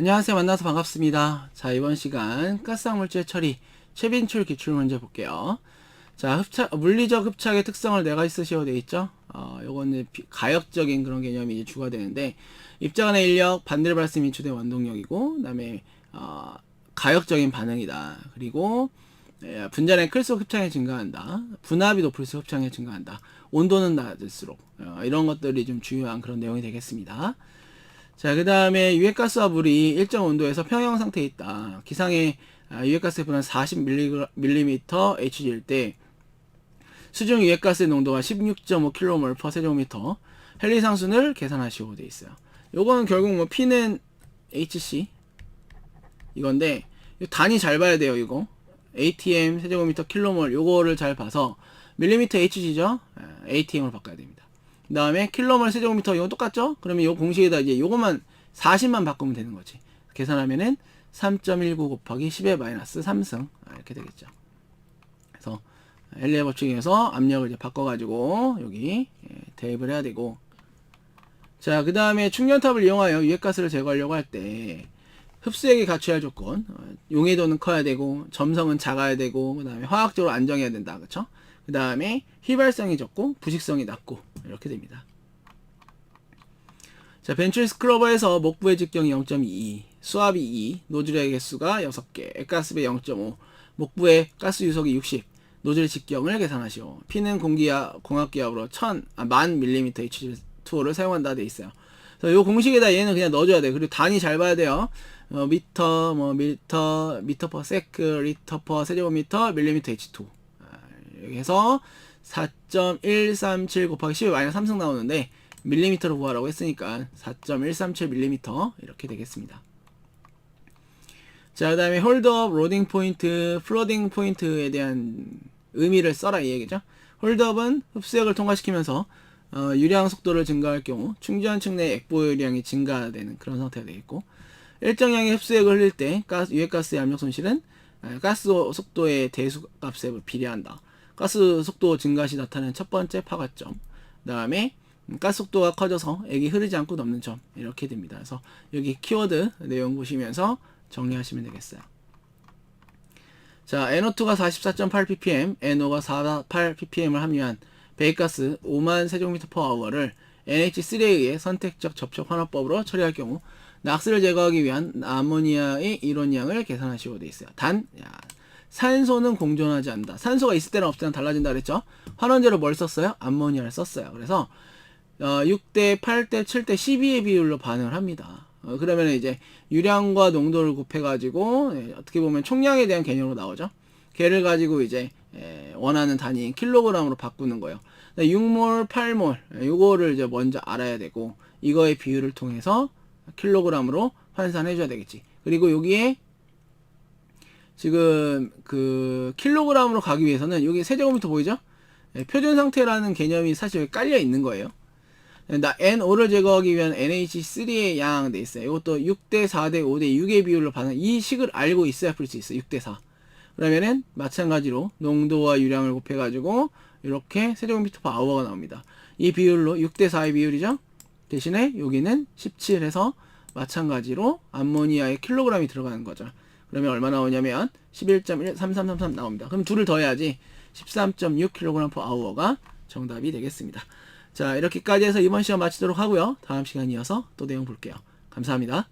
안녕하세요. 만나서 반갑습니다. 자, 이번 시간 가스항물질 처리 최빈출 기출 문제 볼게요. 자, 흡착, 물리적 흡착의 특성을 내가 쓰셔도 돼 있죠? 어, 요거는 비- 가역적인 그런 개념이 이제 주가 되는데, 입자간의 인력, 반대를 발생 인추된 원동력이고, 그 다음에, 어, 가역적인 반응이다. 그리고, 예, 분자량이 클수록 흡착이 증가한다. 분압이 높을수록 흡착이 증가한다. 온도는 낮을수록. 어, 이런 것들이 좀 주요한 그런 내용이 되겠습니다. 자, 그 다음에 유해가스와 물이 일정 온도에서 평형 상태에 있다. 기상의 아, 유해가스의 분한 40ml Hg일 때 수중 유해가스의 농도가 16.5kmol per 세제곱미터 헬리상순을 계산하시고 돼 있어요. 요거는 결국 뭐 P는 HC 이건데 이 단위 잘 봐야 돼요, 이거. ATM 세제곱미터 킬로몰 요거를 잘 봐서 밀리미터 HG죠? ATM으로 바꿔야 됩니다. 그 다음에 킬로몰 세제곱미터 이거 똑같죠? 그러면 요 공식에다 이제 요것만 40만 바꾸면 되는 거지. 계산하면은 3.19 곱하기 10의 마이너스 3승 아, 이렇게 되겠죠. 그래서 엘리의 법칙에서 압력을 이제 바꿔가지고 여기 예, 대입을 해야 되고 자 그 다음에 충전탑을 이용하여 유해가스를 제거하려고 할 때 흡수액이 갖춰야 할 조건. 어, 용해도는 커야 되고 점성은 작아야 되고 그 다음에 화학적으로 안정해야 된다. 그쵸? 그 다음에 휘발성이 적고 부식성이 낮고 이렇게 됩니다. 자 벤출 스크러버에서 목부의 직경이 0.22 수압이 2 노즐의 개수가 6개 가스배 0.5 목부의 가스 유속이 60 노즐 직경을 계산하시오. P는 공기압 공압기압으로 1000 아, 만 밀리미터 H2를 사용한다 돼 있어요 그래서 요 공식에다 얘는 그냥 넣어줘야 돼. 그리고 단위 잘 봐야 돼요. 어, 미터, 뭐, 미터, 미터 퍼 세크, 리터 퍼 세제곱미터, 밀리미터 H2. 아, 여기 해서 4.137 곱하기 10의 마이너스 3승 나오는데, 밀리미터로 구하라고 했으니까 4.137 밀리미터 이렇게 되겠습니다. 자, 그 다음에 홀드업, 로딩 포인트, 플로딩 포인트에 대한 의미를 써라 이 얘기죠. 홀드업은 흡수액을 통과시키면서 어, 유량 속도를 증가할 경우 충전 층 내 액보 유량이 증가되는 그런 상태가 되겠고 일정량의 흡수액을 흘릴 때 가스, 유해가스의 압력 손실은 아, 가스 속도의 대수값에 비례한다. 가스 속도 증가 시 나타나는 첫 번째 파가점. 그 다음에 가스 속도가 커져서 액이 흐르지 않고 넘는 점 이렇게 됩니다. 그래서 여기 키워드 내용 보시면서 정리하시면 되겠어요. 자, NO2가 44.8 ppm, NO가 48 ppm을 함유한 배기가스 5만 세제곱미터 퍼 아워를 NH3에 의해 선택적 접촉 환원법으로 처리할 경우 낙스를 제거하기 위한 아모니아의 이론량을 계산하시고 되어 있어요. 단, 야, 산소는 공존하지 않는다. 산소가 있을 때랑 없을 때랑 달라진다 그랬죠? 환원제로 뭘 썼어요? 암모니아를 썼어요. 그래서 어, 6대, 8대, 7대, 12의 비율로 반응을 합니다. 어, 그러면 이제 유량과 농도를 곱해가지고 예, 어떻게 보면 총량에 대한 개념으로 나오죠. 걔를 가지고 이제 예, 원하는 단위인 킬로그램으로 바꾸는 거예요. 6몰, 8몰 요거를 이제 먼저 알아야 되고 이거의 비율을 통해서 킬로그램으로 환산해 줘야 되겠지. 그리고 여기에 지금 그 킬로그램으로 가기 위해서는 여기 세제곱미터 보이죠? 예, 표준 상태라는 개념이 사실 깔려 있는 거예요. 나 NO를 제거하기 위한 NH3의 양 돼 있어요. 이것도 6대 4대 5대 6의 비율로 반응. 이 식을 알고 있어야 풀 수 있어요. 6대 4. 그러면은 마찬가지로 농도와 유량을 곱해가지고 이렇게 세제곱미터 퍼 아워가 나옵니다. 이 비율로 6대 4의 비율이죠. 대신에 여기는 17해서 마찬가지로 암모니아의 킬로그램이 들어가는 거죠. 그러면 얼마 나오냐면 11.13333 나옵니다. 그럼 둘을 더해야지 13.6kg per hour가 정답이 되겠습니다. 자, 이렇게까지 해서 이번 시간 마치도록 하고요. 다음 시간 이어서 또 내용 볼게요. 감사합니다.